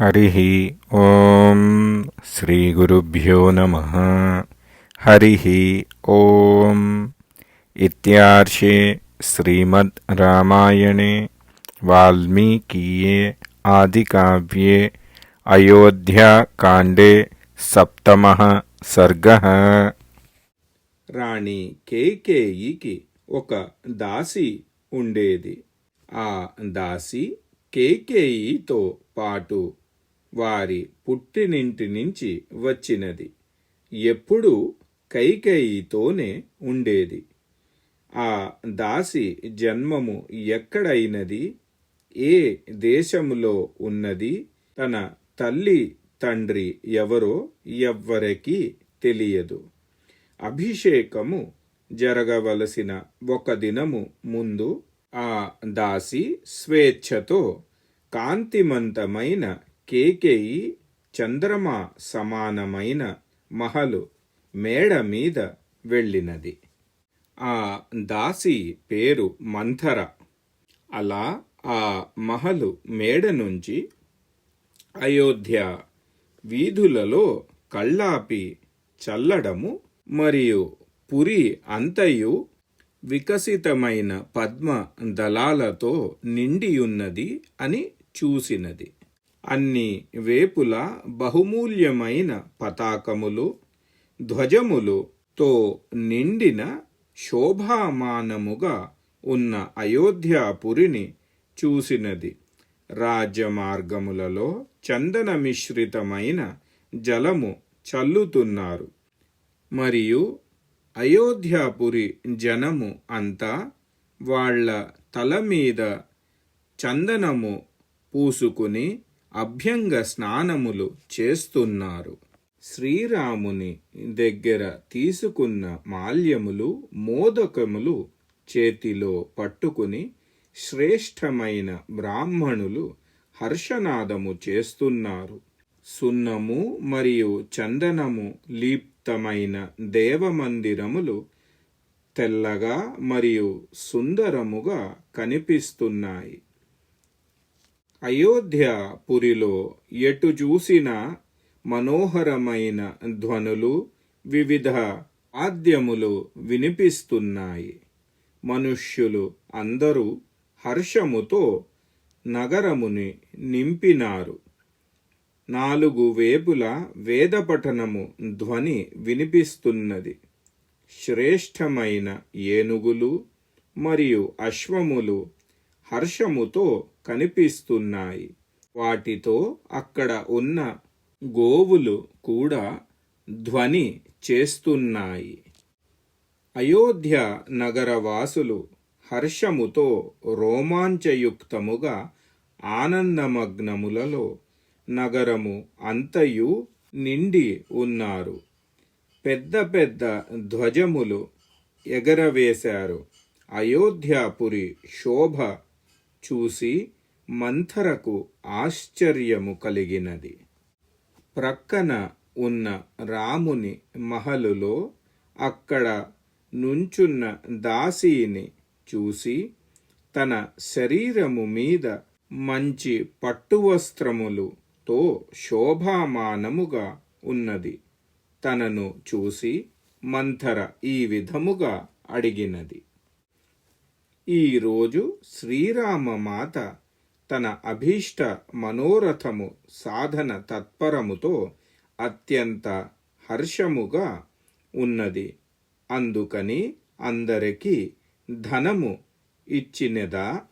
హరి ఓం శ్రీ గురుభ్యో నమ. హరి ఓం ఇర్షే శ్రీమద్ రామాయణే వాల్మీకీయే ఆదికావ్యే అయోధ్యాకాండే సప్తమ సర్గ. రాణి కేకేయికి ఒక దాసి ఉండేది. ఆ దాసి కేకేయితో పాటు వారి పుట్టినింటి నుంచి వచ్చినది. ఎప్పుడూ కైకేయితోనే ఉండేది. ఆ దాసి జన్మము ఎక్కడైనది? ఏ దేశములో ఉన్నది? తన తల్లి తండ్రి ఎవరో ఎవ్వరికీ తెలియదు. అభిషేకము జరగవలసిన ఒక దినము ముందు ఆ దాసి స్వేచ్ఛతో కాంతిమంతమైన కేకేయి చంద్రమ సమానమైన మహలు మేడ మీద వెళ్ళినది. ఆ దాసి పేరు మంథర. అలా ఆ మహలు మేడ నుంచి అయోధ్య వీధులలో కళ్ళాపి చల్లడము మరియు పురి అంతయు వికసితమైన పద్మ దళాలతో నిండియున్నది అని చూసినది. అన్ని వేపుల బహుమూల్యమైన పతాకములు ధ్వజములుతో నిండిన శోభామానముగా ఉన్న అయోధ్యాపురిని చూసినది. రాజ్యమార్గములలో చందన మిశ్రితమైన జలము చల్లుతున్నారు. మరియు అయోధ్యాపురి జనము అంతా వాళ్ళ తల మీద చందనము పూసుకుని అభ్యంగ స్నానములు చేస్తున్నారు. శ్రీరాముని దగ్గర తీసుకున్న మాల్యములు మోదకములు చేతిలో పట్టుకుని శ్రేష్టమైన బ్రాహ్మణులు హర్షనాదము చేస్తున్నారు. సున్నము మరియు చందనము లీప్తమైన దేవమందిరములు తెల్లగా మరియు సుందరముగా కనిపిస్తున్నాయి. అయోధ్య పురిలో ఎటు చూసినా మనోహరమైన ధ్వనులు వివిధ ఆద్యములు వినిపిస్తున్నాయి. మనుష్యులు అందరూ హర్షముతో నగరముని నింపినారు. నాలుగు వేపుల వేదపఠనము ధ్వని వినిపిస్తున్నది. శ్రేష్టమైన ఏనుగులు మరియు అశ్వములు హర్షముతో కనిపిస్తున్నాయి. వాటితో అక్కడ ఉన్న గోవులు కూడా ధ్వని చేస్తున్నాయి. అయోధ్య నగరవాసులు హర్షముతో రోమాంచయుక్తముగా ఆనందమగ్నములలో నగరము అంతయు నిండి ఉన్నారు. పెద్ద పెద్ద ధ్వజములు ఎగరవేశారు. అయోధ్యాపురి శోభ చూసి మంథరకు ఆశ్చర్యము కలిగినది. ప్రక్కన ఉన్న రాముని మహలులో అక్కడ నుంచున్న దాసీని చూసి తన శరీరము మీద మంచి పట్టువస్త్రములుతో శోభామానముగా ఉన్నది. తనను చూసి మంథర ఈ విధముగా అడిగినది. ఈరోజు శ్రీరామమాత తన అభీష్ట మనోరథము సాధన తత్పరముతో అత్యంత హర్షముగా ఉన్నది. అందుకని అందరికీ ధనము ఇచ్చినదా?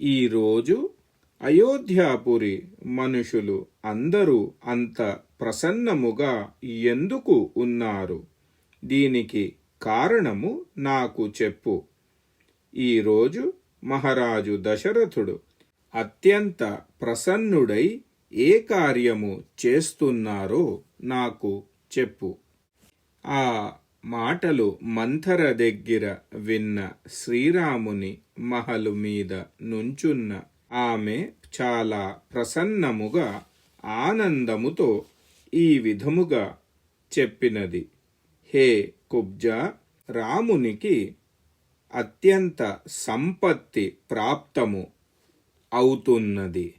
ఈరోజు అయోధ్యాపురి మనుషులు అందరూ అంత ప్రసన్నముగా ఎందుకు ఉన్నారు? దీనికి కారణము నాకు చెప్పు. ఈరోజు మహారాజు దశరథుడు అత్యంత ప్రసన్నుడై ఏ కార్యము చేస్తున్నారో నాకు చెప్పు. ఆ మాటలు మంథర దగ్గర విన్న శ్రీరాముని మహలు మీద నుంచున్న ఆమె చాలా ప్రసన్నముగా ఆనందముతో ఈ విధముగా చెప్పినది. హే కుబ్జా రామునికి అత్యంత సంపత్తి ప్రాప్తము అవుతున్నది.